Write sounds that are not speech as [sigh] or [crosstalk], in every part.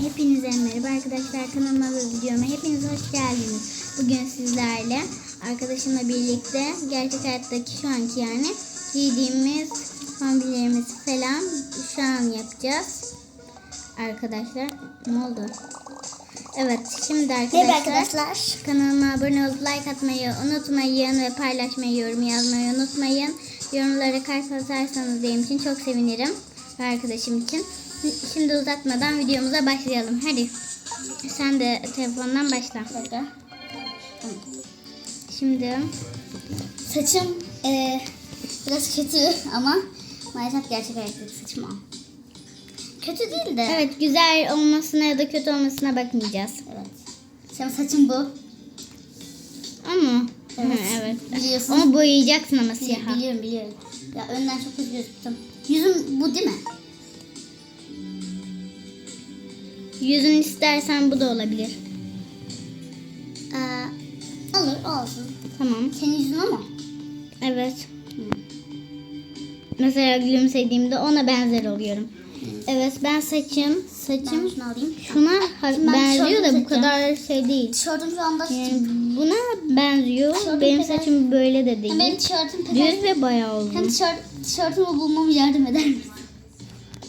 Hepinize merhaba arkadaşlar kanalıma ve videoma hepiniz hoş geldiniz. Bugün sizlerle arkadaşımla birlikte gerçek hayattaki şu anki yani giydiğimiz kombilerimizi falan şu an yapacağız. Arkadaşlar ne oldu? Evet şimdi arkadaşlar, Merhaba arkadaşlar. kanalıma abone olup like atmayı unutmayın ve paylaşmayı yorum yazmayı unutmayın. Yorumlara kalp atarsanız benim için çok sevinirim ve arkadaşım için. Şimdi uzatmadan videomuza başlayalım. Hadi. Sen de telefondan başla. Şimdi Saçım eee, biraz kötü [laughs] ama maalesef gerçek hayattaki saçım o. Kötü değil de. evet güzel olmasına ya da kötü olmasına bakmayacağız. Evet. Şimdi saçım bu. Ama Evet. Hı, evet. Biliyorsun. Ama boyayacaksın ama siyaha. Biliyorum biliyorum. Ya önden çok gözüktüm. Yüzüm bu değil mi? Yüzün istersen bu da olabilir. Ee, olur olsun. Tamam. Senin yüzün mu? Evet. Mesela gülümsediğimde ona benzer oluyorum. Evet ben saçım Ben saçım şunu alayım. şuna ben benziyor da bu kadar şey değil. Tişörtüm şu anda Yani buna benziyor. Tişörtüm Benim kadar- saçım böyle de Hem benim değil. tişörtüm Düz peder. ve bayağı Hem uzun. tişört, tişörtümü bulmamı yardım eder misin?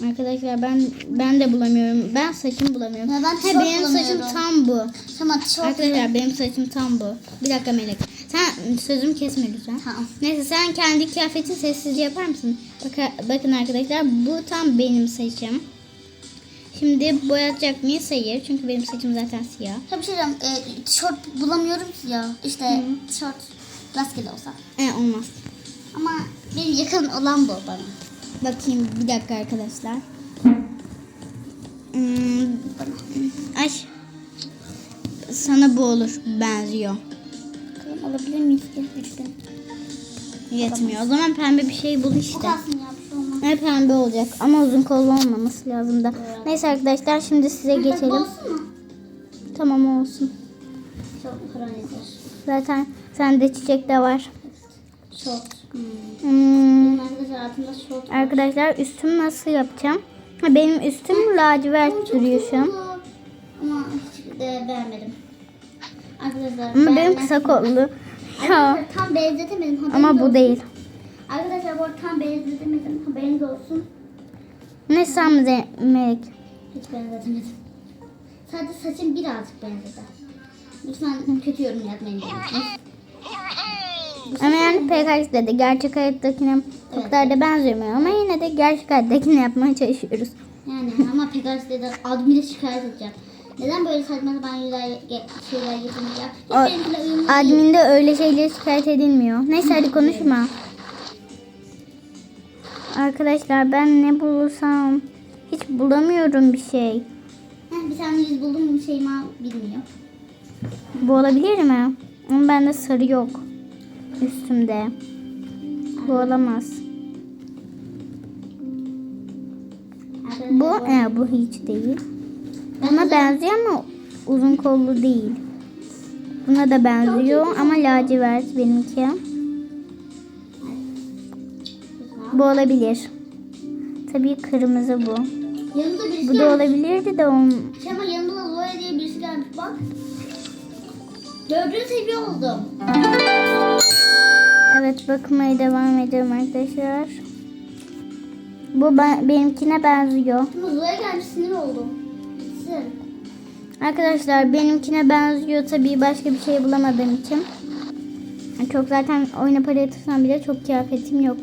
Arkadaşlar ben ben de bulamıyorum. Ben saçım bulamıyorum. Ya ben tişört benim saçım tam bu. Tamam. Arkadaşlar benim saçım tam bu. Bir dakika Melek. Sen sözümü kesme lütfen. Tamam. Neyse sen kendi kıyafetin sessizce yapar mısın? Bak, bakın arkadaşlar bu tam benim saçım. Şimdi boyatacak mıyız? Hayır. Çünkü benim saçım zaten siyah. Ya bir şey diyeceğim. E, tişört bulamıyorum ya. İşte tişört rastgele olsa. E, olmaz. Ama benim yakın olan bu bana. Bakayım bir dakika arkadaşlar. Hmm, ay. Sana bu olur. Benziyor. Bakalım alabilir miyiz? Üçten. Yetmiyor. O zaman pembe bir şey bul Bu işte. bir şey. Ne pembe olacak ama uzun kollu olmaması lazım da. Neyse arkadaşlar şimdi size Bak, geçelim. olsun mu? Tamam olsun. Çok. Zaten sende çiçek de var. Şort. Hmm. Hmm, Benim arkadaşlar üstüm nasıl yapacağım? Benim üstüm lacivert duruyor şu an. Ama hiç de beğenmedim. Arkadaşlar Ama benim kısa kollu. Arkadaşlar tam benzetemedim. haberiniz Ama bu olsun. değil. Arkadaşlar bu arada tam benzetemedim. Haberiniz olsun. Ne Melek? Hiç benzetemedim. Sadece saçım birazcık benzedi. Lütfen kötü yorum yapmayın. Ama yani PKX dedi. Gerçek hayattakine o kadar da benzemiyor. Ama yine de gerçek hayattakini yapmaya çalışıyoruz. Yani ama Pegasus dedi admine şikayet edeceğim. Neden böyle saçma sapan şeyler, şeyler getirmiş ya? Hiç O, benimkiyle uyumlu değil. adminde öyle şeyleri şikayet edilmiyor. Neyse hadi [laughs] konuşma. Arkadaşlar ben ne bulursam hiç bulamıyorum bir şey. Heh, bir tane yüz buldum Şeyma bilmiyor. Bu olabilir mi? Ama bende sarı yok. Üstümde. Bu olamaz. Bu e, bu hiç değil. Buna benziyor ama uzun kollu değil. Buna da benziyor ama lacivert benimki. Bu olabilir. Tabii kırmızı bu. Bu da olabilirdi de on... Şeyma yanımda Zoe diye birisi gelmiş bak. Dördüncü seviye oldum. Evet bakmaya devam edelim arkadaşlar. Bu ben, benimkine benziyor. Zoe gelmiş sinir oldum. Gitsin. Arkadaşlar benimkine benziyor tabii başka bir şey bulamadığım için. Çok zaten oyuna para yatırsam bile çok kıyafetim yok.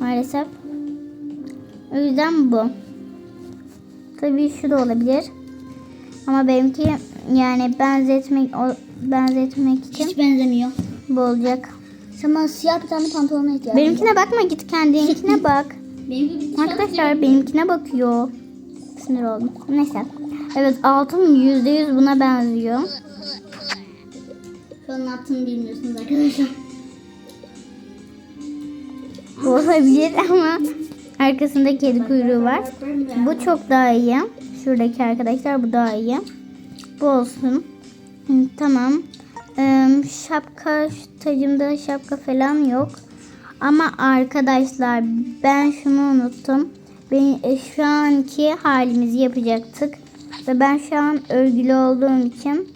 Maalesef. O yüzden bu. Tabii şu da olabilir. Ama benimki yani benzetmek benzetmek için Hiç benzemiyor. bu olacak. Sana siyah bir tane pantolona ihtiyacım. Benimkine bakma git kendininkine [laughs] bak. Benim gibi bir tişört Arkadaşlar benimkine bakıyor. Sinir oldum. Neyse. Evet altın yüzde yüz buna benziyor. Şu an ne bilmiyorsunuz arkadaşlar. Olabilir ama arkasında kedi kuyruğu var. Bu çok daha iyi. Şuradaki arkadaşlar bu daha iyi. Bu olsun. Tamam. Ee, şapka tacımda şapka falan yok. Ama arkadaşlar ben şunu unuttum. Ben, e, şu anki halimizi yapacaktık. Ve ben şu an örgülü olduğum için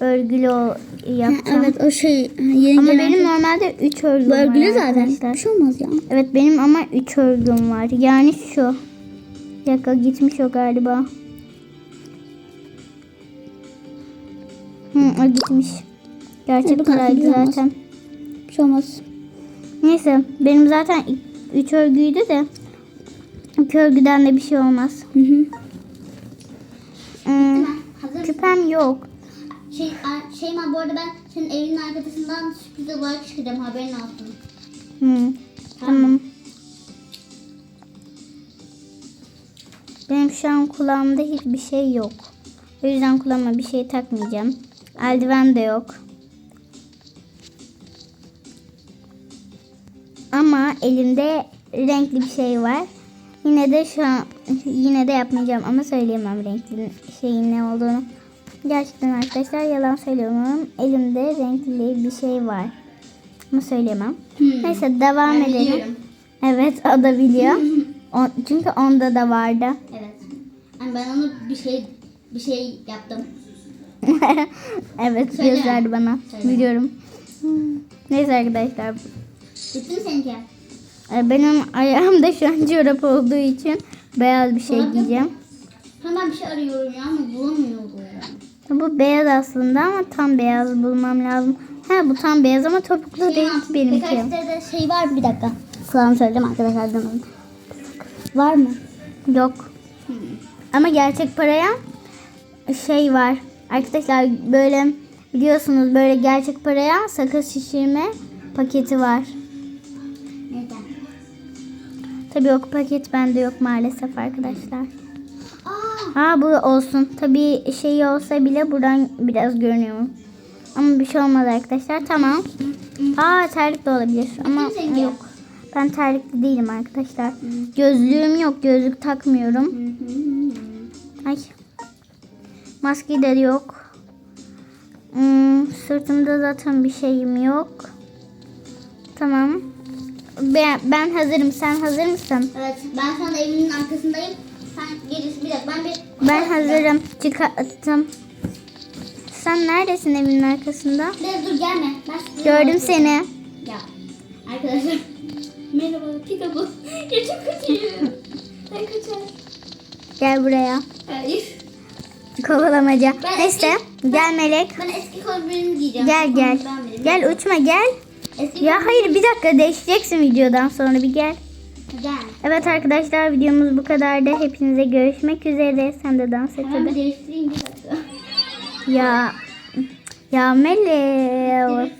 örgülü o- yapacağım. Evet o şey yeni Ama gelen benim normalde 3 örgüm bu var örgülü zaten. arkadaşlar. Bir şey olmaz ya. Evet benim ama 3 örgüm var. Yani şu. Bir dakika gitmiş o galiba. Hı, o gitmiş. Gerçek paraydı güzel olmaz. zaten. Bir şey olmaz. Neyse benim zaten 3 örgüydü de 2 örgüden de bir şey olmaz. Hı hı. Hazır küpem yok. Şey, Şeyma bu arada ben senin evinin arkasından sürpriz olarak çıkacağım haberin olsun. Hmm, tamam. Benim şu an kulağımda hiçbir şey yok. O yüzden kulağıma bir şey takmayacağım. Eldiven de yok. Ama elimde renkli bir şey var. Yine de şu an yine de yapmayacağım ama söyleyemem renkli şeyin ne olduğunu. Gerçekten arkadaşlar yalan söylüyorum. Elimde renkli bir şey var. Ama söyleyemem. Hmm. Neyse devam Ben edelim. biliyorum. Evet o da biliyor. [laughs] O, çünkü onda da vardı. Evet. Yani ben onu bir şey bir şey yaptım. [laughs] evet Söyle. gösterdi bana. Söyle. Biliyorum. Neyse arkadaşlar. Bitti seninki? e, Benim ayağımda şu an [laughs] çorap olduğu için beyaz bir şey giyeceğim. Hemen bir şey arıyorum ya ama bulamıyorum. Bu beyaz aslında ama tam beyaz bulmam lazım. Ha bu tam beyaz ama topuklu değil ki benimki. De şey var bir dakika. Kulağımı söyleyeceğim arkadaşlar. durun. Var mı? Yok. Ama gerçek paraya şey var. Arkadaşlar böyle biliyorsunuz böyle gerçek paraya sakız şişirme paketi var. Tabii o paket bende yok maalesef arkadaşlar. Ha bu olsun. Tabii şey olsa bile buradan biraz görünüyor. Ama bir şey olmaz arkadaşlar. Tamam. Aa terlik de olabilir ama yok. Ben terlikli değilim arkadaşlar. Gözlüğüm yok. Gözlük takmıyorum. Ay. Maske de yok. Hmm, sırtımda zaten bir şeyim yok. Tamam. Ben, ben hazırım. Sen hazır mısın? evet ben şu anda evinin arkasındayım. Sen gerisi bir dakika ben bir... Ben hazırım. Çıkarttım. Sen neredesin evinin arkasında? Dur dur gelme. Ben Gördüm seni. Ya arkadaşlar. Merhaba Pikabu. [laughs] ya çok kötüyüm. Ben kaçar. Gel buraya. Hayır. Kovalamaca. Ben Neyse. eski- Gel Melek. Ben eski kombinimi giyeceğim. Gel gel. Ben. Gel uçma gel. Eski Ya hayır bir dakika değişeceksin videodan sonra bir gel. Gel. Evet arkadaşlar videomuz bu kadardı. Hepinize görüşmek üzere. Sen de dans et hadi. değiştireyim bir dakika. Ya. Ya Melek.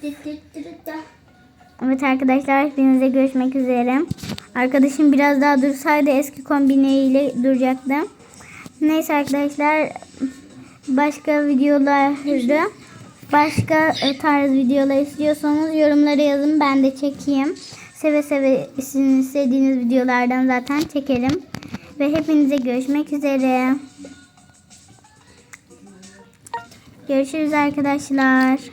Evet arkadaşlar hepinize görüşmek üzere. Arkadaşım biraz daha dursaydı eski kombiniyle duracaktı. Neyse arkadaşlar başka videolarda başka e, tarz videolar istiyorsanız yorumlara yazın ben de çekeyim. Seve seve sizin istediğiniz videolardan zaten çekerim. Ve hepinize görüşmek üzere. Görüşürüz arkadaşlar.